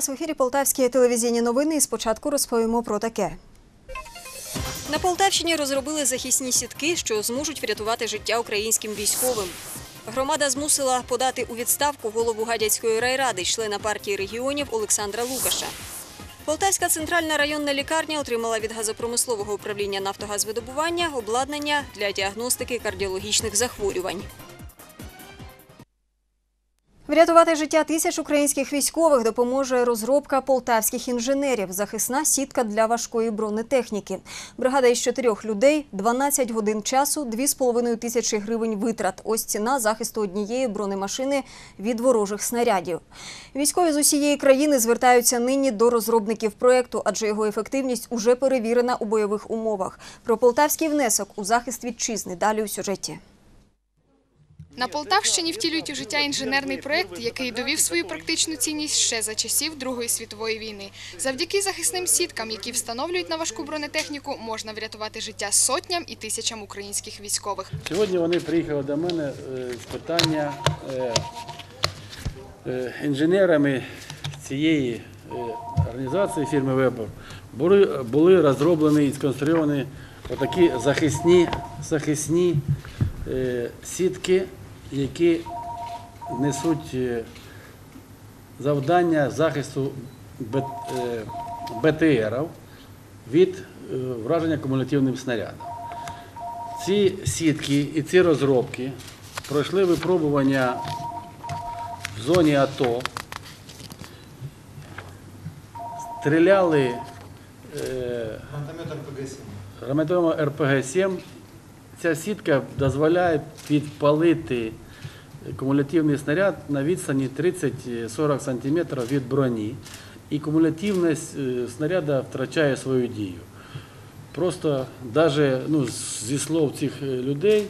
Вас в ефірі Полтавські телевізійні новини. Спочатку розповімо про таке. На Полтавщині розробили захисні сітки, що зможуть врятувати життя українським військовим. Громада змусила подати у відставку голову Гадяцької райради, члена партії регіонів Олександра Лукаша. Полтавська центральна районна лікарня отримала від газопромислового управління нафтогазвидобування обладнання для діагностики кардіологічних захворювань. Врятувати життя тисяч українських військових допоможе розробка полтавських інженерів. Захисна сітка для важкої бронетехніки. Бригада із чотирьох людей, 12 годин часу, 2,5 тисячі гривень витрат. Ось ціна захисту однієї бронемашини від ворожих снарядів. Військові з усієї країни звертаються нині до розробників проекту, адже його ефективність уже перевірена у бойових умовах. Про полтавський внесок у захист вітчизни далі у сюжеті. На Полтавщині втілюють у життя інженерний проект, який довів свою практичну цінність ще за часів Другої світової війни. Завдяки захисним сіткам, які встановлюють на важку бронетехніку, можна врятувати життя сотням і тисячам українських військових. Сьогодні вони приїхали до мене е, з питання е, е, інженерами цієї організації фірми Вебер були, розроблені і сконструйовані отакі захисні, захисні сітки, які несуть е, завдання захисту е, БТРів від е, враження кумулятивним снарядом. Ці сітки і ці розробки пройшли випробування в зоні АТО, стріляли гранатометом РПГ-7. Ця сітка дозволяє підпалити кумулятивний снаряд на відстані 30-40 см від броні. І кумулятивність е, снаряда втрачає свою дію. Просто навіть ну, зі слов цих е, людей,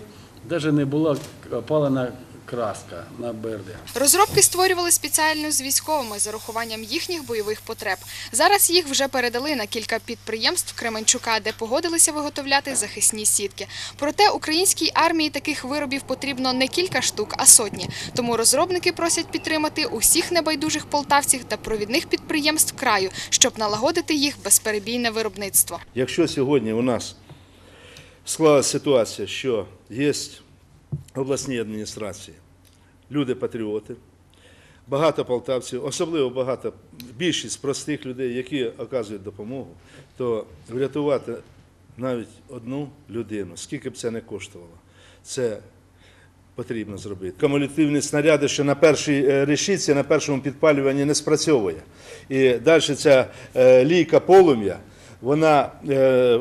навіть не була опалена краска на БРД. Розробки створювали спеціально з військовими з урахуванням їхніх бойових потреб. Зараз їх вже передали на кілька підприємств Кременчука, де погодилися виготовляти захисні сітки. Проте українській армії таких виробів потрібно не кілька штук, а сотні. Тому розробники просять підтримати усіх небайдужих полтавців та провідних підприємств краю, щоб налагодити їх безперебійне виробництво. Якщо сьогодні у нас склалася ситуація, що є обласні адміністрації, люди-патріоти, багато полтавців, особливо багато, більшість простих людей, які оказують допомогу, то врятувати навіть одну людину, скільки б це не коштувало, це потрібно зробити. Кумулятивні снаряди, що на першій е, решітці, на першому підпалюванні не спрацьовує. І далі ця е, лійка полум'я, вона е,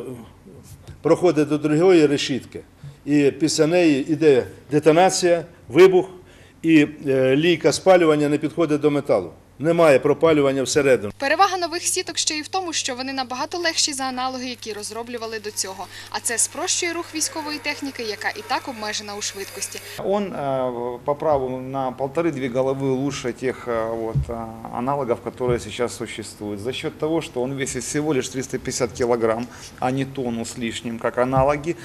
проходить до другої решітки, і після неї йде детонація, вибух, і е, лійка спалювання не підходить до металу. Немає пропалювання всередину. Перевага нових сіток ще й в тому, що вони набагато легші за аналоги, які розроблювали до цього. А це спрощує рух військової техніки, яка і так обмежена у швидкості. Он э, по праву на полторы-две головы лучше тех э, вот, э, аналогов, которые сейчас существуют. За счет того, что он весит всего лишь 350 килограмм, а не тонну с лишним, как аналоги,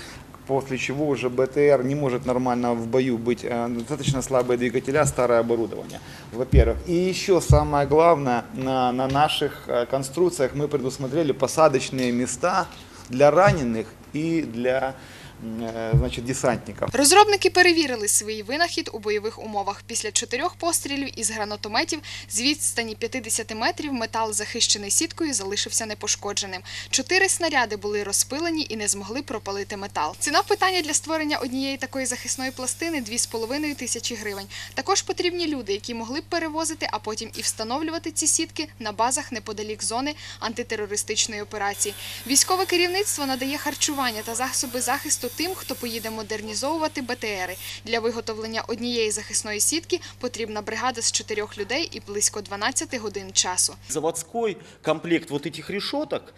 после чего уже БТР не может нормально в бою быть, э, достаточно слабые двигателя, старое оборудование, во-первых. И еще самое главное, на, на наших э, конструкциях мы предусмотрели посадочные места для раненых и для э, значит, десантников. Розробники перевірили свій винахід у бойових умовах. Після чотирьох пострілів із гранатометів з відстані 50 метрів метал, захищений сіткою, залишився непошкодженим. Чотири снаряди були розпилені і не змогли пропалити метал. Ціна питання для створення однієї такої захисної пластини 2,5 тисячі гривень. Також потрібні люди, які могли б перевозити, а потім і встановлювати ці сітки на базах неподалік зони антитерористичної операції. Військове керівництво надає харчування та засоби захисту місту тим, хто поїде модернізовувати БТРи. Для виготовлення однієї захисної сітки потрібна бригада з чотирьох людей і близько 12 годин часу. Заводський комплект вот этих решеток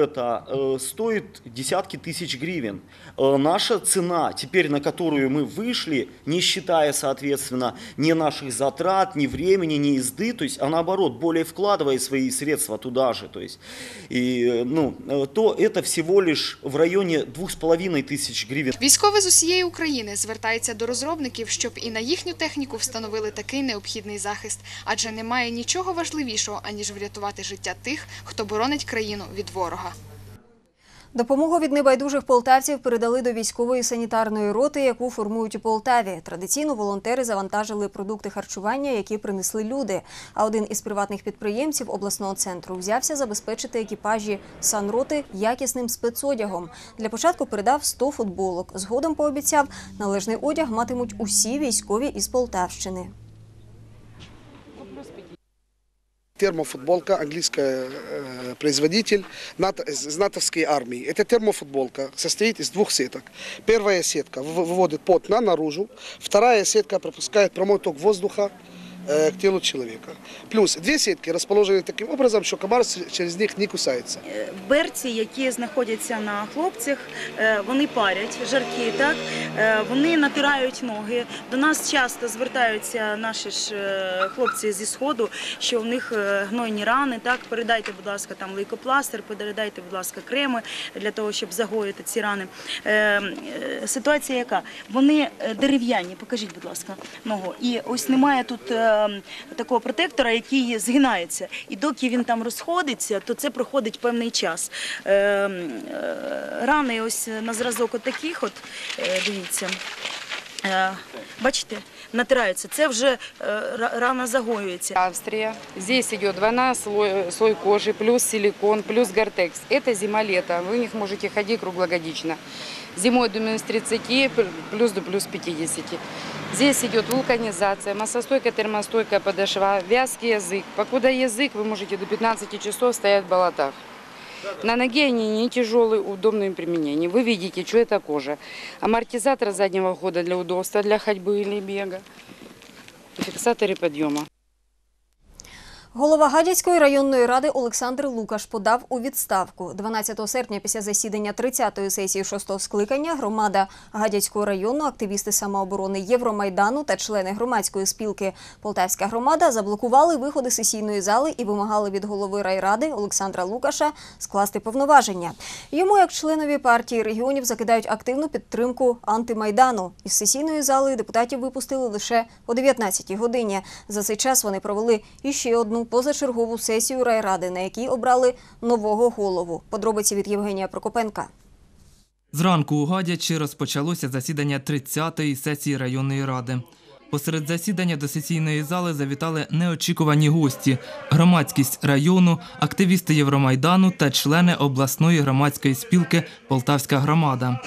это, э, стоит десятки тисяч гривень. Э, наша цена, теперь на которую ми вийшли, не считая, соответственно, ни наших затрат, ни времени, ни езды, то а наоборот, более вкладывая свои средства туда же, то есть, и, э, ну, в районе 2,5 тисяч гривень. Військові з усієї України звертаються до розробників, щоб і на їхню техніку встановили такий необхідний захист, адже немає нічого важливішого аніж врятувати життя тих, хто боронить країну від ворога. Допомогу від небайдужих полтавців передали до військової санітарної роти, яку формують у Полтаві. Традиційно волонтери завантажили продукти харчування, які принесли люди. А один із приватних підприємців обласного центру взявся забезпечити екіпажі санроти якісним спецодягом. Для початку передав 100 футболок. Згодом пообіцяв, належний одяг матимуть усі військові із Полтавщини. термофутболка, английская э, производитель НАТО, из натовской армии. Эта термофутболка состоит из двух сеток. Первая сетка вы- выводит пот на наружу, вторая сетка пропускает прямой ток воздуха э, к телу человека. Плюс две сетки расположены таким образом, что комар через них не кусается. берці, які знаходяться на хлопцях, е, вони парять жаркі, так Е, вони натирають ноги. До нас часто звертаються наші ж е, хлопці зі сходу, що в них е, гнойні рани. Так, передайте, будь ласка, там лейкопластир, передайте, будь ласка, креми для того, щоб загоїти ці рани. Е, е, Ситуація яка? Вони е, дерев'яні, покажіть, будь ласка, ногу. І ось немає тут е, такого протектора, який згинається. І доки він там розходиться, то це проходить певний час. Е, е, Рани ось на зразок от таких, от, е, дивіться. Е, Бачите, натираються. Це вже рана загоюється. Австрия. Здесь идет двойная слой, слой кожи, плюс силикон, плюс гортекс. Это зима-лето. Вы в них можете ходить круглогодично. Зимой до минус 30, плюс до плюс 50. Здесь идет вулканизация, массостойкая, термостойкая подошва, вязкий язык. Покуда язык, вы можете до 15 часов стоять в болотах. На ноге они не тяжелые, удобные в применении. Вы видите, что это кожа. Амортизатор заднего хода для удобства, для ходьбы или бега. И фиксаторы подъема. Голова Гадяцької районної ради Олександр Лукаш подав у відставку. 12 серпня після засідання 30-ї сесії 6-го скликання громада Гадяцького району, активісти самооборони Євромайдану та члени громадської спілки Полтавська громада заблокували виходи сесійної зали і вимагали від голови райради Олександра Лукаша скласти повноваження. Йому, як членові партії регіонів, закидають активну підтримку антимайдану. Із сесійної зали депутатів випустили лише о 19-й годині. За цей час вони провели іще одну позачергову сесію райради, на якій обрали нового голову. Подробиці від Євгенія Прокопенка. Зранку у Гадячі розпочалося засідання 30-ї сесії районної ради. Посеред засідання до сесійної зали завітали неочікувані гості: громадськість району, активісти Євромайдану та члени обласної громадської спілки Полтавська громада.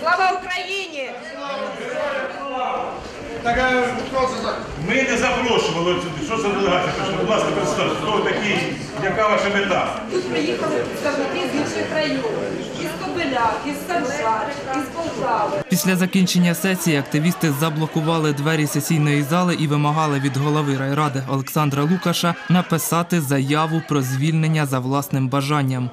Слава Україні! Ми не запрошували сюди. Що це делегація? прийшла? Будь ласка, представте, хто ви такий, яка ваша мета? Тут приїхали представники з інших районів. Із Кобиляк, із Санжар, із Полтави. Після закінчення сесії активісти заблокували двері сесійної зали і вимагали від голови райради Олександра Лукаша написати заяву про звільнення за власним бажанням.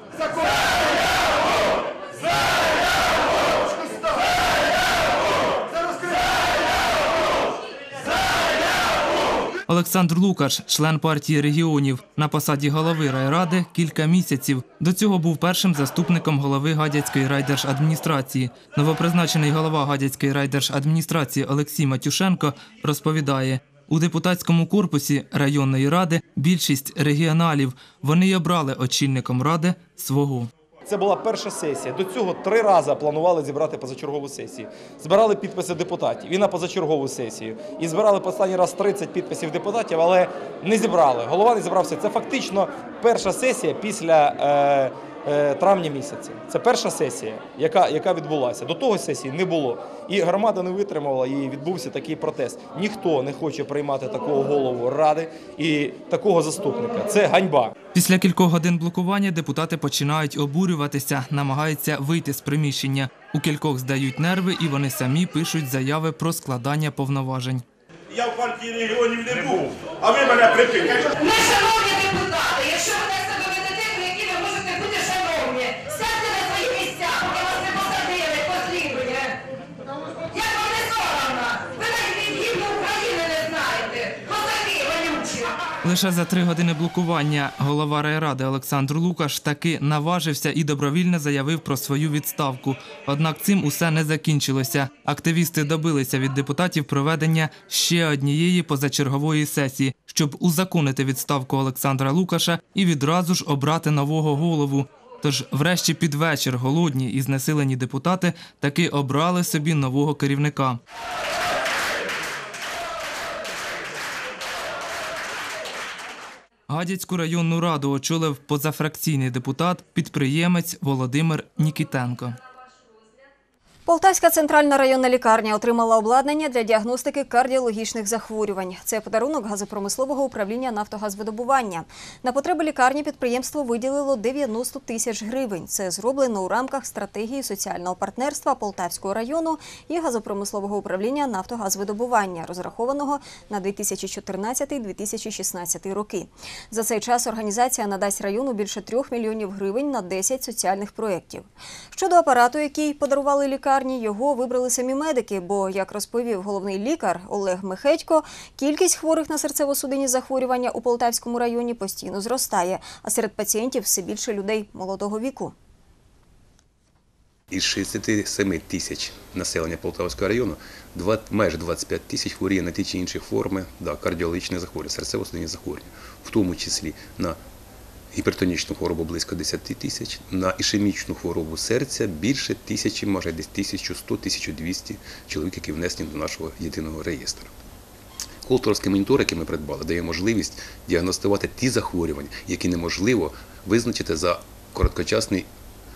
Олександр Лукаш, член партії регіонів, на посаді голови райради кілька місяців. До цього був першим заступником голови Гадяцької райдержадміністрації. Новопризначений голова Гадяцької райдержадміністрації Олексій Матюшенко розповідає. У депутатському корпусі районної ради більшість регіоналів. Вони й обрали очільником ради свого. Це була перша сесія. До цього три рази планували зібрати позачергову сесію. Збирали підписи депутатів і на позачергову сесію. І збирали останній раз 30 підписів депутатів, але не зібрали. Голова не зібрався. Це фактично перша сесія після е, травня місяця. Це перша сесія, яка, яка відбулася. До того сесії не було. І громада не витримала, і відбувся такий протест. Ніхто не хоче приймати такого голову ради і такого заступника. Це ганьба. Після кількох годин блокування депутати починають обурюватися, намагаються вийти з приміщення. У кількох здають нерви, і вони самі пишуть заяви про складання повноважень. Я в партії регіонів не був, а ви мене припинили. Лише за три години блокування голова райради Олександр Лукаш таки наважився і добровільно заявив про свою відставку. Однак цим усе не закінчилося. Активісти добилися від депутатів проведення ще однієї позачергової сесії, щоб узаконити відставку Олександра Лукаша і відразу ж обрати нового голову. Тож, врешті, під вечір голодні і знесилені депутати таки обрали собі нового керівника. Гадяцьку районну раду очолив позафракційний депутат, підприємець Володимир Нікітенко. Полтавська центральна районна лікарня отримала обладнання для діагностики кардіологічних захворювань. Це подарунок газопромислового управління нафтогазвидобування. На потреби лікарні підприємство виділило 90 тисяч гривень. Це зроблено у рамках стратегії соціального партнерства Полтавського району і газопромислового управління нафтогазвидобування, розрахованого на 2014-2016 роки. За цей час організація надасть району більше 3 мільйонів гривень на 10 соціальних проєктів. Щодо апарату, який подарували лікарні, його вибрали самі медики, бо, як розповів головний лікар Олег Михедько, кількість хворих на серцево-судинні захворювання у Полтавському районі постійно зростає, а серед пацієнтів все більше людей молодого віку. Із 67 тисяч населення Полтавського району майже 25 тисяч хворіє на ті чи інші форми да, кардіологічних захворювань, серцево-судинні захворювання, в тому числі на гіпертонічну хворобу близько 10 тисяч, на ішемічну хворобу серця більше тисячі, може десь 1100-1200 чоловік, які внесені до нашого єдиного реєстру. Холтерський монітор, який ми придбали, дає можливість діагностувати ті захворювання, які неможливо визначити за короткочасний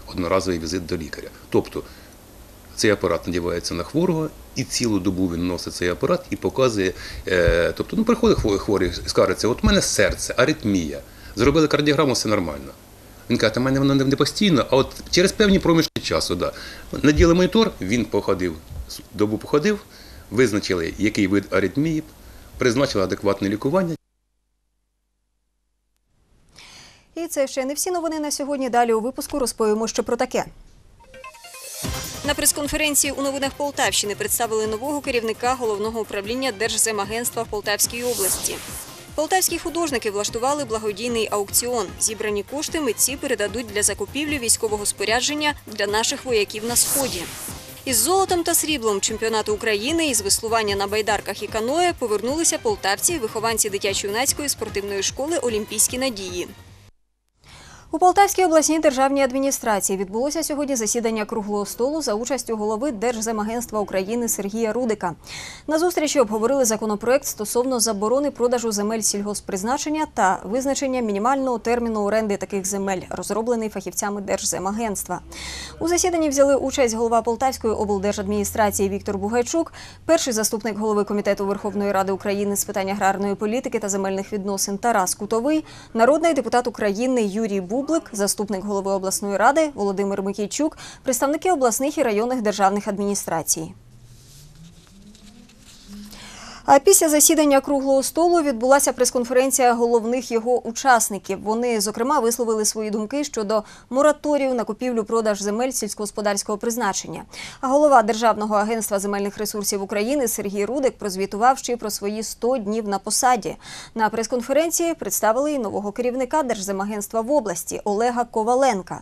одноразовий візит до лікаря. Тобто цей апарат надівається на хворого, і цілу добу він носить цей апарат і показує. Е, тобто, ну, приходить хворий, скаржиться, от у мене серце, аритмія. Зробили кардіограму, все нормально. Він каже, та в мене воно не постійно, а от через певні проміжки часу, да. Наділи монітор, він походив, добу походив, визначили, який вид аритмії, призначили адекватне лікування. І це ще не всі новини на сьогодні. Далі у випуску розповімо ще про таке. На прес-конференції у новинах Полтавщини представили нового керівника головного управління Держземагентства в Полтавській області. Полтавські художники влаштували благодійний аукціон. Зібрані кошти митці передадуть для закупівлі військового спорядження для наших вояків на сході. Із золотом та сріблом чемпіонату України із веслування на байдарках і каное повернулися полтавці, вихованці дитячо-юнацької спортивної школи Олімпійські надії. У Полтавській обласній державній адміністрації відбулося сьогодні засідання круглого столу за участю голови Держземагентства України Сергія Рудика. На зустрічі обговорили законопроект стосовно заборони продажу земель сільгосппризначення та визначення мінімального терміну оренди таких земель, розроблений фахівцями Держземагентства. У засіданні взяли участь голова Полтавської облдержадміністрації Віктор Бугайчук, перший заступник голови комітету Верховної Ради України з питань аграрної політики та земельних відносин Тарас Кутовий, народний депутат України Юрій Бублик, заступник голови обласної ради Володимир Микійчук, представники обласних і районних державних адміністрацій. А після засідання круглого столу відбулася прес-конференція головних його учасників. Вони, зокрема, висловили свої думки щодо мораторію на купівлю-продаж земель сільськогосподарського призначення. А голова Державного агентства земельних ресурсів України Сергій Рудик прозвітував ще про свої 100 днів на посаді. На прес-конференції представили і нового керівника Держземагентства в області Олега Коваленка.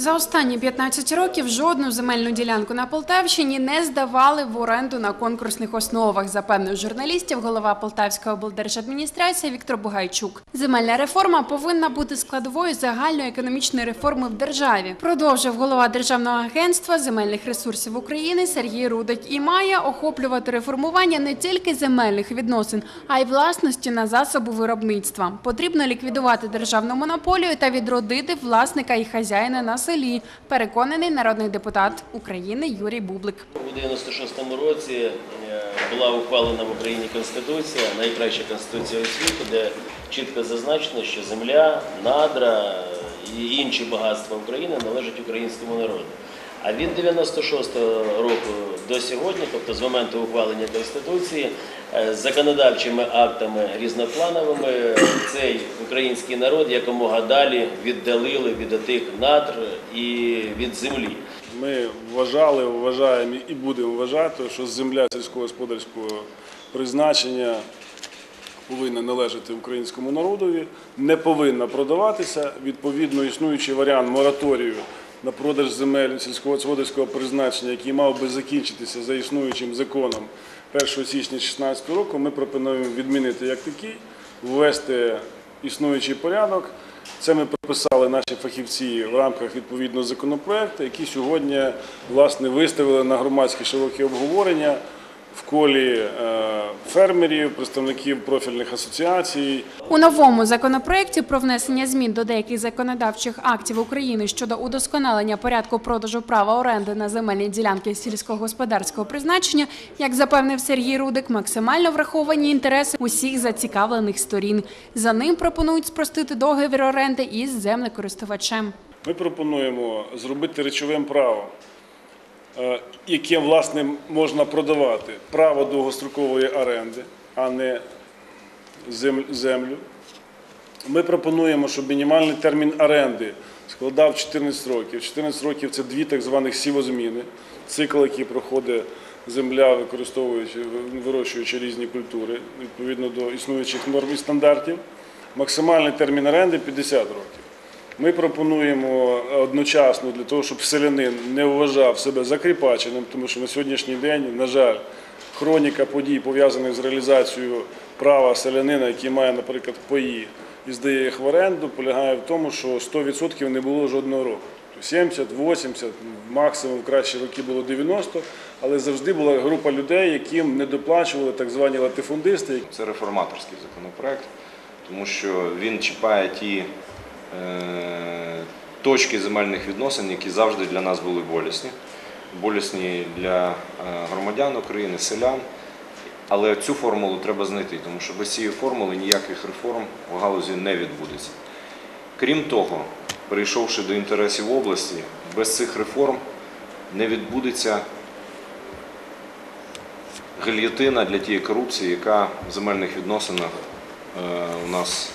За останні 15 років жодну земельну ділянку на Полтавщині не здавали в оренду на конкурсних основах, запевнив журналістів голова Полтавської облдержадміністрації Віктор Бугайчук. Земельна реформа повинна бути складовою загальної економічної реформи в державі. Продовжив голова Державного агентства земельних ресурсів України Сергій Рудик і має охоплювати реформування не тільки земельних відносин, а й власності на засоби виробництва. Потрібно ліквідувати державну монополію та відродити власника і хазяїна на селі. Переконаний народний депутат України Юрій Бублик. У 96-му році е, була ухвалена в Україні Конституція, найкраща Конституція у світу, де чітко зазначено, що земля, надра і інші багатства України належать українському народу. А від 96-го року до сьогодні, тобто з моменту ухвалення Конституції, е, законодавчими актами різноплановими цей український народ якомога далі віддалили від тих надр і від землі. Ми вважали, вважаємо і будемо вважати, що земля сільськогосподарського призначення повинна належати українському народові, не повинна продаватися. Відповідно, існуючий варіант мораторію на продаж земель сільськогосподарського призначення, який мав би закінчитися за існуючим законом 1 січня 2016 року, ми пропонуємо відмінити як такий, ввести існуючий порядок. Це ми прописали наші фахівці в рамках відповідного законопроекту, які сьогодні власне виставили на громадські широкі обговорення в колі е, фермерів, представників профільних асоціацій. У новому законопроекті про внесення змін до деяких законодавчих актів України щодо удосконалення порядку продажу права оренди на земельні ділянки сільськогосподарського призначення, як запевнив Сергій Рудик, максимально враховані інтереси усіх зацікавлених сторін. За ним пропонують спростити договір оренди із землекористувачем. Ми пропонуємо зробити речовим правом, е, яке власне можна продавати право довгострокової оренди, а не землю. Ми пропонуємо, щоб мінімальний термін оренди складав 14 років. 14 років це дві так званих сівозміни, цикл, який проходить земля, використовуючи, вирощуючи різні культури відповідно до існуючих норм і стандартів. Максимальний термін оренди 50 років. Ми пропонуємо одночасно для того, щоб селянин не вважав себе закріпаченим, тому що на сьогоднішній день, на жаль, хроніка подій, пов'язаних з реалізацією права селянина, який має, наприклад, паї і здає їх в оренду, полягає в тому, що 100% не було жодного року. Тобто 70, 80, максимум в кращі роки було 90, але завжди була група людей, яким не доплачували так звані латифундисти. Це реформаторський законопроект, тому що він чіпає ті точки земельних відносин, які завжди для нас були болісні. Болісні для е, громадян України, селян. Але цю формулу треба знайти, тому що без цієї формули ніяких реформ в галузі не відбудеться. Крім того, перейшовши до інтересів області, без цих реформ не відбудеться гильотина для тієї корупції, яка в земельних відносинах е, у нас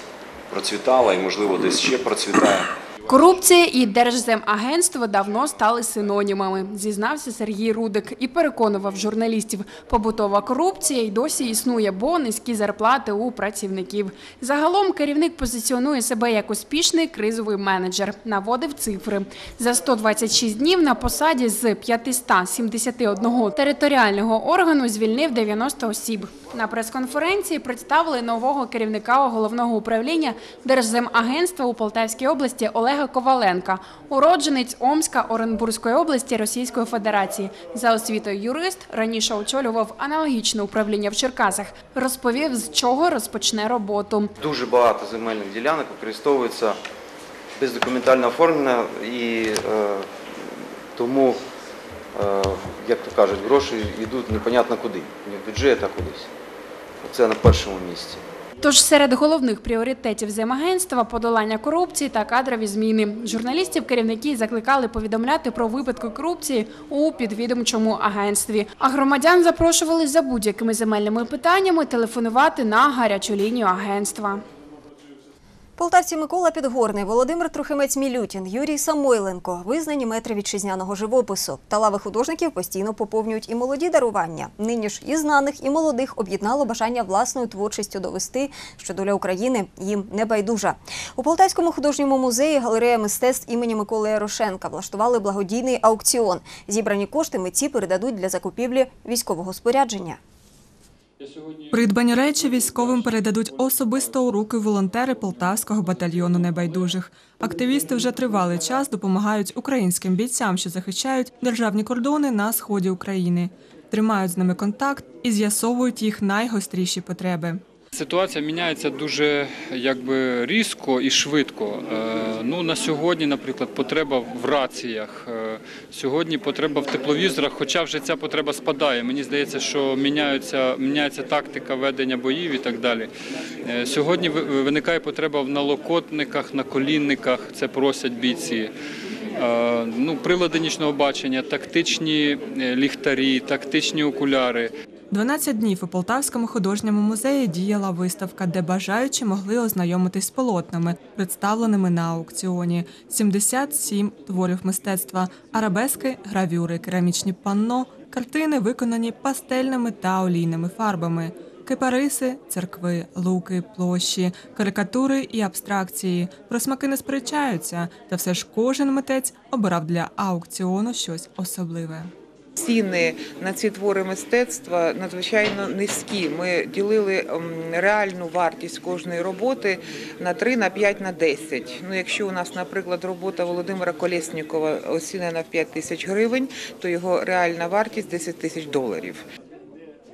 процвітала і, можливо, десь ще процвітає. Корупція і Держземагентство давно стали синонімами, зізнався Сергій Рудик і переконував журналістів. Побутова корупція й досі існує, бо низькі зарплати у працівників. Загалом керівник позиціонує себе як успішний кризовий менеджер. Наводив цифри. За 126 днів на посаді з 571 територіального органу звільнив 90 осіб. На прес-конференції представили нового керівника головного управління Держземагентства у Полтавській області Олега Коваленка, уродженець Омська Оренбурзької області Російської Федерації. За освітою юрист раніше очолював аналогічне управління в Черкасах. Розповів, з чого розпочне роботу. Дуже багато земельних ділянок використовується без документального оформлення і е, тому, е, як то кажуть, гроші йдуть непонятно куди, не в бюджет, а кудись. Це на першому місці. Тож серед головних пріоритетів земагентства подолання корупції та кадрові зміни. Журналістів керівники закликали повідомляти про випадки корупції у підвідомчому агентстві. А громадян запрошували за будь-якими земельними питаннями телефонувати на гарячу лінію агентства. Полтавці Микола Підгорний, Володимир Трохимець-Мілютін, Юрій Самойленко – визнані метри вітчизняного живопису. Та лави художників постійно поповнюють і молоді дарування. Нині ж і знаних, і молодих об'єднало бажання власною творчістю довести, що доля України їм не байдужа. У Полтавському художньому музеї галерея мистецтв імені Миколи Ярошенка влаштували благодійний аукціон. Зібрані кошти митці передадуть для закупівлі військового спорядження. Придбані речі військовим передадуть особисто у руки волонтери Полтавського батальйону небайдужих. Активісти вже тривалий час допомагають українським бійцям, що захищають державні кордони на сході України, тримають з ними контакт і з'ясовують їх найгостріші потреби. Ситуація міняється дуже якби різко і швидко. Е, Ну на сьогодні, наприклад, потреба в раціях. Е, Сьогодні потреба в тепловізорах, хоча вже ця потреба спадає. Мені здається, що міняється, міняється тактика ведення боїв і так далі. Е, Сьогодні ви- виникає потреба в налокотниках, на колінниках. Це просять бійці. Ну, прилади нічного бачення, тактичні ліхтарі, тактичні окуляри. 12 днів у Полтавському художньому музеї діяла виставка, де бажаючі могли ознайомитись з полотнами, представленими на аукціоні. 77 творів мистецтва, арабески, гравюри, керамічні панно, картини виконані пастельними та олійними фарбами. Кипариси, церкви, луки, площі, карикатури і абстракції. Про смаки не сперечаються, та все ж кожен митець обирав для аукціону щось особливе. Ціни на ці твори мистецтва надзвичайно низькі. Ми ділили ем, реальну вартість кожної роботи на 3, на 5, на 10. Ну, якщо у нас, наприклад, робота Володимира Колєснікова оцінена в 5 тисяч гривень, то його реальна вартість 10 тисяч доларів.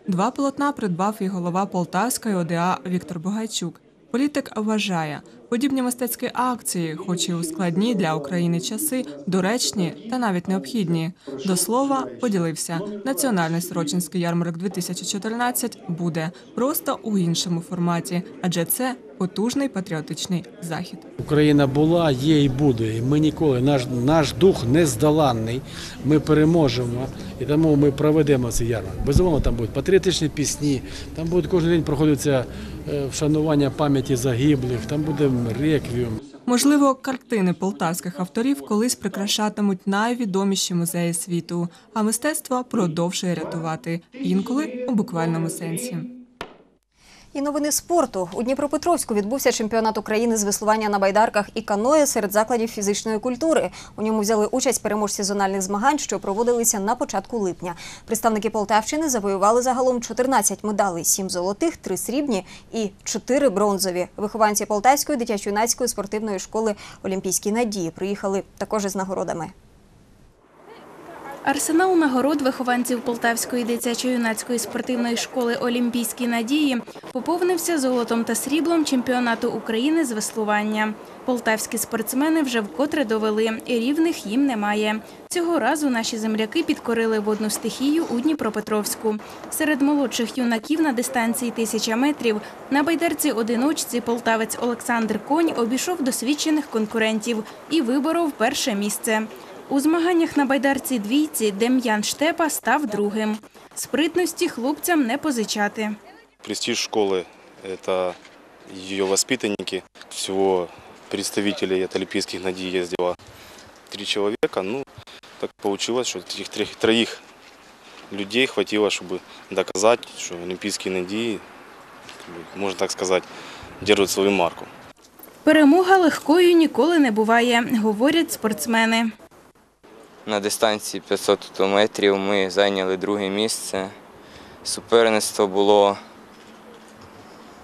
Два полотна придбав і голова Полтавської ОДА Віктор Бугайчук. Політик вважає, подібні мистецькі акції, хоч і у складні для України часи, доречні та навіть необхідні. До слова, поділився національний Сорочинський ярмарок 2014 буде просто у іншому форматі, адже це потужний патріотичний захід. Україна була, є і буде. І ми ніколи, наш, наш дух нездоланний. Ми переможемо. І тому ми проведемо цей ярмарок. Безумовно, там будуть патріотичні пісні, там буде кожен день проходиться е, вшанування пам'яті загиблих, там буде реквіум. Можливо, картини полтавських авторів колись прикрашатимуть найвідоміші музеї світу, а мистецтво продовжує рятувати інколи у буквальному сенсі. І новини спорту у Дніпропетровську відбувся чемпіонат України з веслування на байдарках і каное серед закладів фізичної культури. У ньому взяли участь переможці зональних змагань, що проводилися на початку липня. Представники Полтавщини завоювали загалом 14 медалей: 7 золотих, 3 срібні і 4 бронзові. Вихованці Полтавської дитячо-юнацької спортивної школи Олімпійські надії приїхали також із нагородами. Арсенал нагород вихованців Полтавської дитячо-юнацької спортивної школи Олімпійські надії поповнився золотом та сріблом чемпіонату України з веслування. Полтавські спортсмени вже вкотре довели, і рівних їм немає. Цього разу наші земляки підкорили водну стихію у Дніпропетровську. Серед молодших юнаків на дистанції тисяча метрів на байдарці одиночці полтавець Олександр Конь обійшов досвідчених конкурентів і виборов перше місце. У змаганнях на байдарці двійці Дем'ян Штепа став другим. Спритності хлопцям не позичати. Престиж школы – это ее воспитанники. Всего представителей от Олимпийских надей ездило три человека. Ну, так получилось, что этих трех- троих людей хватило, чтобы доказать, что Олимпийские надеи, как бы, можно так сказать, держат свою марку. Перемога легкою ніколи не буває, говорять спортсмени. На дистанції 500 метрів ми зайняли друге місце. Суперництво було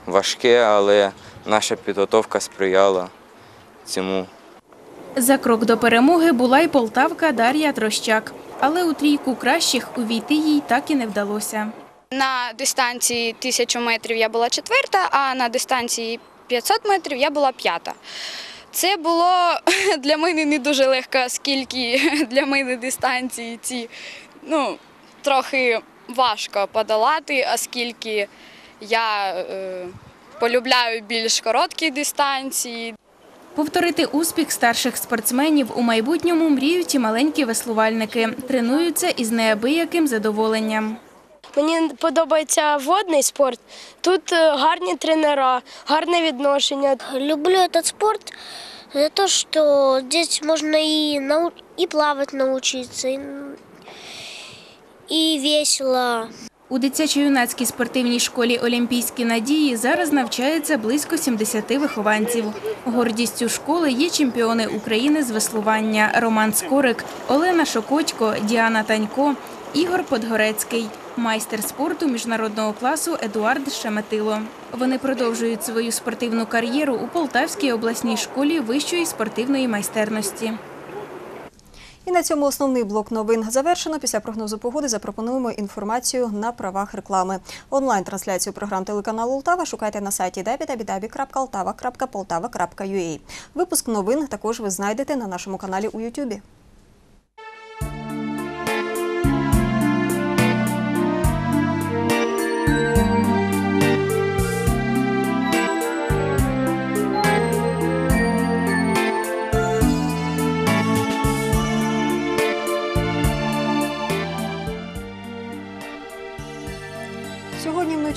важке, але наша підготовка сприяла цьому. За крок до перемоги була й полтавка Дар'я Трощак. Але у трійку кращих увійти їй так і не вдалося. На дистанції 1000 метрів я була четверта, а на дистанції 500 метрів я була п'ята. Це було для мене не дуже легко, оскільки для мене дистанції ці ну, трохи важко подолати, оскільки я е, полюбляю більш короткі дистанції. Повторити успіх старших спортсменів у майбутньому мріють і маленькі веслувальники. Тренуються із неабияким задоволенням. Мені подобається водний спорт. Тут е, гарні тренера, гарне відношення. Люблю этот спорт за то, что здесь можно и, нау- и плавать научиться, и, и весело. У дитячо-юнацькій спортивній школі Олімпійські надії зараз навчається близько 70 вихованців. Гордістю школи є чемпіони України з веслування Роман Скорик, Олена Шокотько, Діана Танько, Ігор Подгорецький, майстер спорту міжнародного класу Едуард Шеметило. Вони продовжують свою спортивну кар'єру у Полтавській обласній школі вищої спортивної майстерності. І на цьому основний блок новин завершено. Після прогнозу погоди запропонуємо інформацію на правах реклами. Онлайн-трансляцію програм телеканалу Ултава шукайте на сайті www.altava.poltava.ua. Випуск новин також ви знайдете на нашому каналі у Ютубі.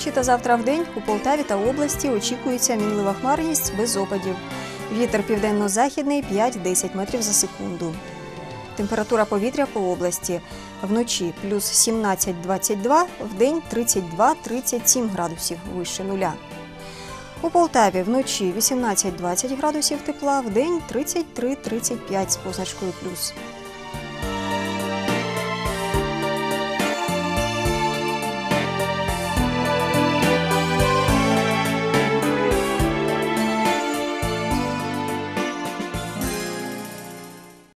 Вночі та завтра в день у Полтаві та області очікується мінлива хмарність без опадів. Вітер південно-західний 5-10 метрів за секунду. Температура повітря по області вночі плюс 17-22, вдень 32-37 градусів вище нуля. У Полтаві вночі 18-20 градусів тепла, вдень 33-35 з позначкою плюс.